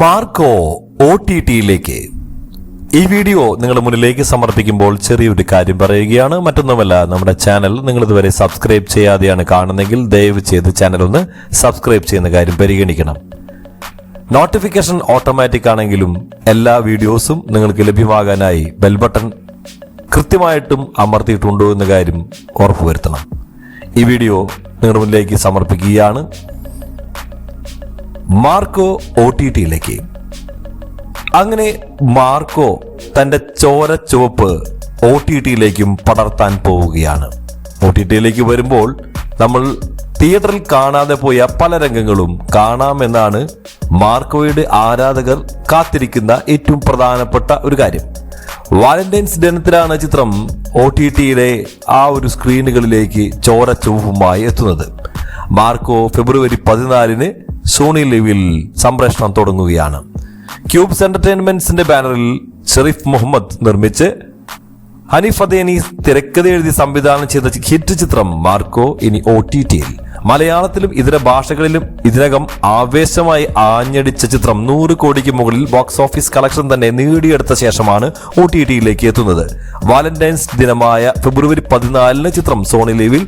Marco O T ടിയിലേക്ക്. ഈ video നിങ്ങളുടെ മുന്നിലേക്ക് സമർപ്പിക്കുമ്പോൾ ചെറിയൊരു കാര്യം പറയുകയാണ്. മറ്റൊന്നുമല്ല നമ്മുടെ ചാനൽ നിങ്ങൾ ഇതുവരെ സബ്സ്ക്രൈബ് ചെയ്യാതെയാണ് കാണുന്നതെങ്കിൽ ദയവ് ചെയ്ത് ചാനൽ ഒന്ന് സബ്സ്ക്രൈബ് ചെയ്യുന്ന കാര്യം പരിഗണിക്കണം. നോട്ടിഫിക്കേഷൻ ഓട്ടോമാറ്റിക് ആണെങ്കിലും എല്ലാ വീഡിയോസും നിങ്ങൾക്ക് ലഭ്യമാകാനായി ബെൽ ബട്ടൺ കൃത്യമായിട്ടും അമർത്തിയിട്ടുണ്ടോ എന്ന കാര്യം ഉറപ്പുവരുത്തണം. ഈ വീഡിയോ നിങ്ങളുടെ മുന്നിലേക്ക് സമർപ്പിക്കുകയാണ്. മാർക്കോ ഒ ടി ടിയിലേക്ക് അങ്ങനെ മാർക്കോ തന്റെ ചോര ചുവപ്പ് ഒ ടി ടിയിലേക്കും പടർത്താൻ പോവുകയാണ്. ഒ ടി ടിയിലേക്ക് വരുമ്പോൾ നമ്മൾ തിയേറ്ററിൽ കാണാതെ പോയ പല രംഗങ്ങളും കാണാമെന്നാണ് മാർക്കോയുടെ ആരാധകർ കാത്തിരിക്കുന്ന ഏറ്റവും പ്രധാനപ്പെട്ട ഒരു കാര്യം. വാലന്റൈൻസ് ദിനത്തിലാണ് ചിത്രം ഒ ടി ടിയിലെ ആ ഒരു സ്ക്രീനുകളിലേക്ക് ചോര ചുവപ്പുമായി എത്തുന്നത്. മാർക്കോ ഫെബ്രുവരി പതിനാലിന് സോണി ലിവിൽ സംപ്രേഷണം തുടങ്ങുകയാണ്. ക്യൂബ്സ് എന്റർടൈൻമെന്റ്സിന്റെ ബാനറിൽ ഷെറീഫ് മുഹമ്മദ് നിർമ്മിച്ച് ഹനീഫ് അദേനി തിരക്കഥ എഴുതി സംവിധാനം ചെയ്ത ഹിറ്റ് ചിത്രം മാർക്കോ ഇനി ഒ ടി ടിയിൽ. മലയാളത്തിലും ഇതര ഭാഷകളിലും ഇതിനകം ആവേശമായി ആഞ്ഞടിച്ച ചിത്രം നൂറ് കോടിക്ക് മുകളിൽ ബോക്സ് ഓഫീസ് കളക്ഷൻ തന്നെ നേടിയെടുത്ത ശേഷമാണ് ഒ ടി ടിയിലേക്ക് എത്തുന്നത്. വാലന്റൈൻസ് ദിനമായ ഫെബ്രുവരി പതിനാലിന് ചിത്രം സോണി ലീവിൽ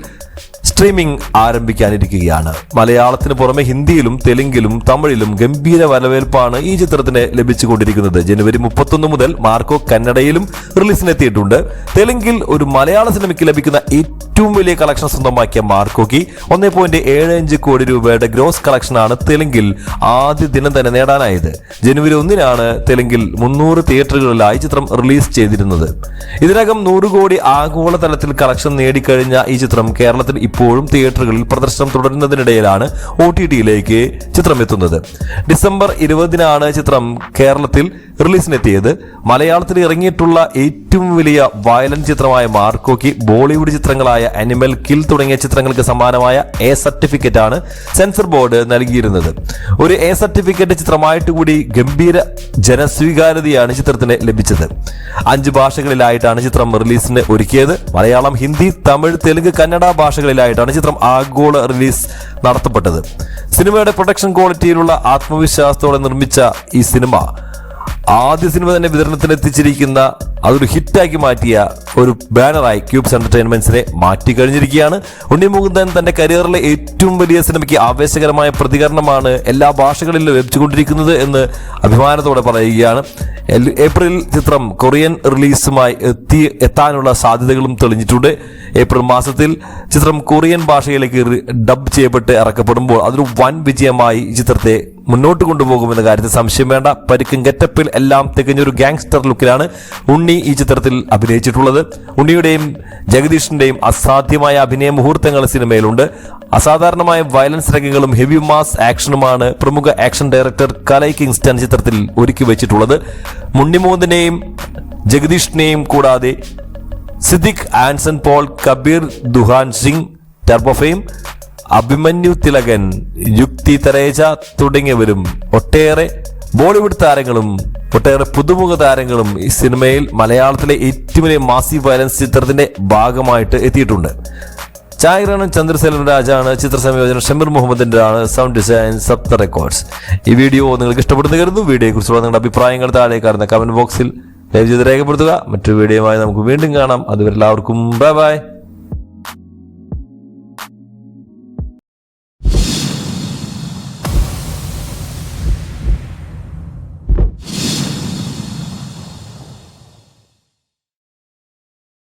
സ്ട്രീമിംഗ് ആരംഭിക്കാനിരിക്കുകയാണ്. മലയാളത്തിന് പുറമെ ഹിന്ദിയിലും തെലുങ്കിലും തമിഴിലും ഗംഭീര വരവേൽപ്പാണ് ഈ ചിത്രത്തിന് ലഭിച്ചുകൊണ്ടിരിക്കുന്നത്. ജനുവരി മുപ്പത്തൊന്ന് മുതൽ മാർക്കോ കന്നഡയിലും റിലീസിനെത്തിയിട്ടുണ്ട്. തെലുങ്കിൽ ഒരു മലയാള സിനിമയ്ക്ക് ലഭിക്കുന്ന ഏറ്റവും വലിയ കളക്ഷൻ സ്വന്തമാക്കിയ മാർക്കോക്ക് ഒന്നേ പോയിന്റ് ഏഴ് അഞ്ച് കോടി രൂപയുടെ ഗ്രോസ് കളക്ഷനാണ് തെലുങ്കിൽ ആദ്യ ദിനം തന്നെ നേടാനായത്. ജനുവരി ഒന്നിനാണ് തെലുങ്കിൽ മുന്നൂറ് തിയേറ്ററുകളിലായി ചിത്രം റിലീസ് ചെയ്തിരുന്നത്. ഇതിനകം നൂറ് കോടി ആഗോളതലത്തിൽ കളക്ഷൻ നേടിക്കഴിഞ്ഞ ഈ ചിത്രം കേരളത്തിൽ ഇപ്പോഴും തിയേറ്ററുകളിൽ പ്രദർശനം തുടരുന്നതിനിടയിലാണ് ഒ ടി ടിയിലേക്ക് ചിത്രം എത്തുന്നത് ഡിസംബർ ഇരുപതിനാണ് ചിത്രം കേരളത്തിൽ റിലീസിനെത്തിയത്. മലയാളത്തിൽ ഇറങ്ങിയിട്ടുള്ള ഏറ്റവും വലിയ വയലന്റ് ചിത്രമായ മാർക്കോയ്ക്ക് ബോളിവുഡ് ചിത്രങ്ങളായ അനിമൽ കിൽ തുടങ്ങിയ ചിത്രങ്ങൾക്ക് സമാനമായ എ സർട്ടിഫിക്കറ്റ് ആണ് സെൻസർ ബോർഡ് നൽകിയിരുന്നത്. ഒരു എ സർട്ടിഫിക്കറ്റ് ചിത്രമായിട്ട് കൂടി ഗംഭീര ജനസ്വീകാര്യതയാണ് ചിത്രത്തിന് ലഭിച്ചത്. അഞ്ച് ഭാഷകളിലായിട്ടാണ് ചിത്രം റിലീസിന് ഒരുക്കിയത്. മലയാളം ഹിന്ദി തമിഴ് തെലുങ്ക് കന്നഡ ഭാഷകളിലായിട്ടാണ് ചിത്രം ആഗോള റിലീസ് നടത്തപ്പെട്ടത്. സിനിമയുടെ പ്രൊഡക്ഷൻ ക്വാളിറ്റിയിലുള്ള ആത്മവിശ്വാസത്തോടെ നിർമ്മിച്ച ഈ സിനിമ ആദ്യ സിനിമ തന്നെ വിതരണത്തിൽ എത്തിച്ചിരിക്കുന്ന അതൊരു ഹിറ്റാക്കി മാറ്റിയ ഒരു ബാനറായി ക്യൂബ്സ് എന്റർടൈൻമെന്റ്സിനെ മാറ്റി കഴിഞ്ഞിരിക്കുകയാണ് ഉണ്ണി മുകുന്ദൻ തന്റെ കരിയറിലെ ഏറ്റവും വലിയ സിനിമയ്ക്ക് ആവേശകരമായ പ്രതികരണമാണ് എല്ലാ ഭാഷകളിലും ലഭിച്ചുകൊണ്ടിരിക്കുന്നത് എന്ന് അഭിമാനത്തോടെ പറയുകയാണ്. ഏപ്രിൽ ചിത്രം കൊറിയൻ റിലീസുമായി എത്തി എത്താനുള്ള സാധ്യതകളും തെളിഞ്ഞിട്ടുണ്ട്. ഏപ്രിൽ മാസത്തിൽ ചിത്രം കൊറിയൻ ഭാഷയിലേക്ക് ഡബ് ചെയ്യപ്പെട്ട് ഇറക്കപ്പെടുമ്പോൾ അതൊരു വൻ വിജയമായി ചിത്രത്തെ മുന്നോട്ട് കൊണ്ടുപോകുമെന്ന കാര്യത്തിൽ സംശയം വേണ്ട. പരിക്കും ഗെറ്റപ്പിൽ എല്ലാം തികഞ്ഞൊരു ഗാങ്സ്റ്റർ ലുക്കിലാണ് ഉണ്ണി ഈ ചിത്രത്തിൽ അഭിനയിച്ചിട്ടുള്ളത്. ഉണ്ണിയുടെയും ജഗദീഷിന്റെയും അസാധ്യമായ അഭിനയ മുഹൂർത്തങ്ങൾ സിനിമയിലുണ്ട്. അസാധാരണമായ വയലൻസ് രംഗങ്ങളും ഹെവി മാസ് ആക്ഷനുമാണ് പ്രമുഖ ആക്ഷൻ ഡയറക്ടർ കലൈ കിങ്സ്റ്റൺ ചിത്രത്തിൽ ഒരുക്കി വെച്ചിട്ടുള്ളത്. മുണ്ണിമോഹന്തിനെയും ജഗദീഷിനെയും കൂടാതെ സിദ്ദിഖ് ആൻസൺ പോൾ കബീർ ദുഹാൻ സിംഗ് ടർബോഫെയിം അഭിമന്യു തിലകൻ യുക്തി തരേജ തുടങ്ങിയവരും ഒട്ടേറെ ബോളിവുഡ് താരങ്ങളും ഒട്ടേറെ പുതുമുഖ താരങ്ങളും ഈ സിനിമയിൽ മലയാളത്തിലെ ഏറ്റവും വലിയ മാസി വയലൻസ് ചിത്രത്തിന്റെ ഭാഗമായിട്ട് എത്തിയിട്ടുണ്ട്. ചായറാണ് ചന്ദ്രസേലൻ രാജാണ് ചിത്ര സംയോജനം ഷമീർ മുഹമ്മദിന്റെ ആണ് സൗണ്ട് ഡിസൈൻ സപ്ത റെക്കോർഡ്സ് ഈ വീഡിയോ നിങ്ങൾക്ക് ഇഷ്ടപ്പെടുന്നു കരുതുന്നു. വീഡിയോയെ കുറിച്ചുള്ള നിങ്ങളുടെ അഭിപ്രായങ്ങൾ താഴെ കാണുന്ന കമന്റ് ബോക്സിൽ ദയവ് ചെയ്ത് രേഖപ്പെടുത്തുക. മറ്റൊരു വീഡിയോയുമായി നമുക്ക് വീണ്ടും കാണാം. അതുവരെ എല്ലാവർക്കും ബൈ ബൈ